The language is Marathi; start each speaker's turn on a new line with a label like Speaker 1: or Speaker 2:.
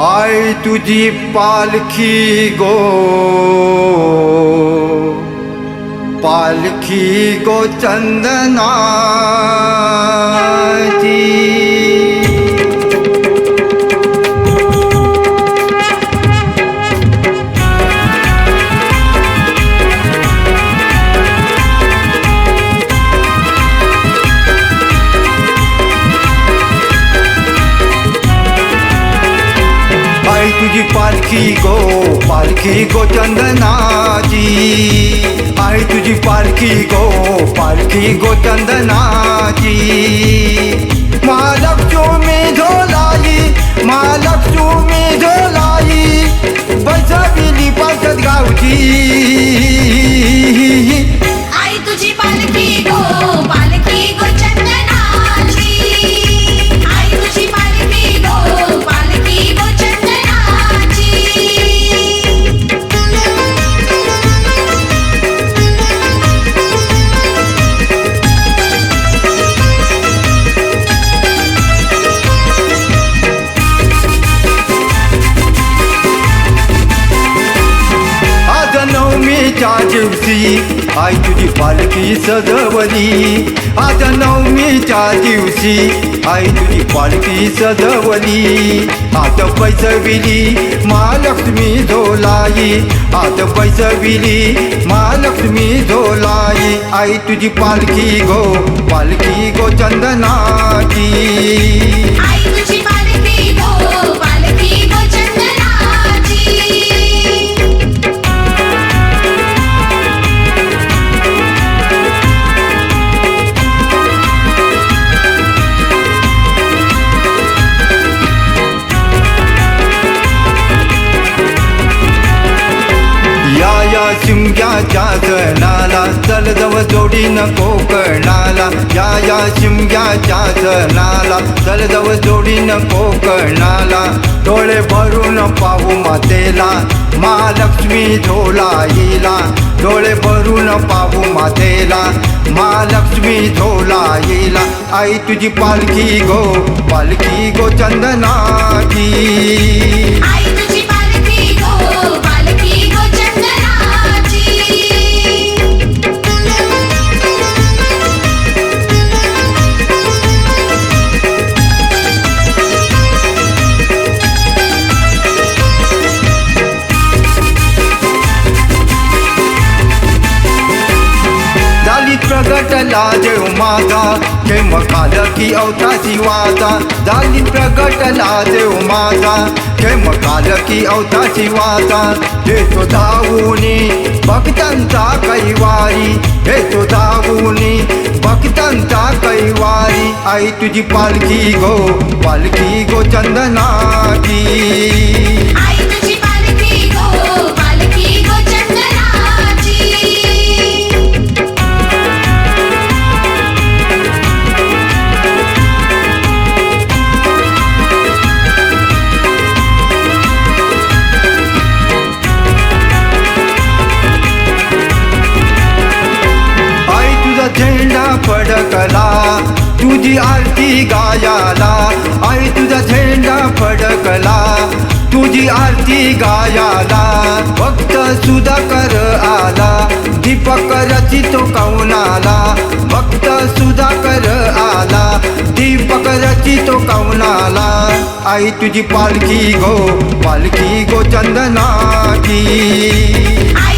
Speaker 1: आय तुझी पालखी गो। पालखी गो चंदना। तुझी पालखी गो पालखी गो चंदनाची. आई तुझी पालखी गो पालखी गो चंदनाची. महालक्ष्मी झोलाई मालक नवमीच्या दिवशी आई तुझी पालखी सजवली. आज नवमीच्या दिवशी आई तुझी पालखी सजवली. आता पैसविली महालक्ष्मी झोलाई. आता पैसविली महालक्ष्मी झोलाई. आई तुझी पालखी गो पालखी गो चंदनाची. शिमग्याच्या सणाला चल जोडी नको करणाला या या शिमग्याच्या सणाला चल जोडी नको करणाला डोळे भरून पाहू मातेला. महालक्ष्मी झोला येला डोळे भरून पाहू मातेला. महालक्ष्मी झोला येला आई तुझी पालखी गो पालखी गो चंदनाची. प्रगटला देव माझा केम काल की अवताची वाचा झाली प्रगटला देव माझा केम काल की अवताची वाचा हे तो धावूनी भक्तांचा कैवारी हे तो धावूनी भक्तांचा कैवारी. आई तुझी पालखी गो पालखी गो चंदनाची. तुझी आरती गायाला. आई तुझा झेंडा फडकला. तुझी आरती गायाला. भक्त सुधाकर आला. दीपक रचितो कौनाला. भक्त सुधाकर आला. दीपक रचितो कौनाला. आई तुझी पालखी गो पालखी गो चंदनाची.
Speaker 2: आई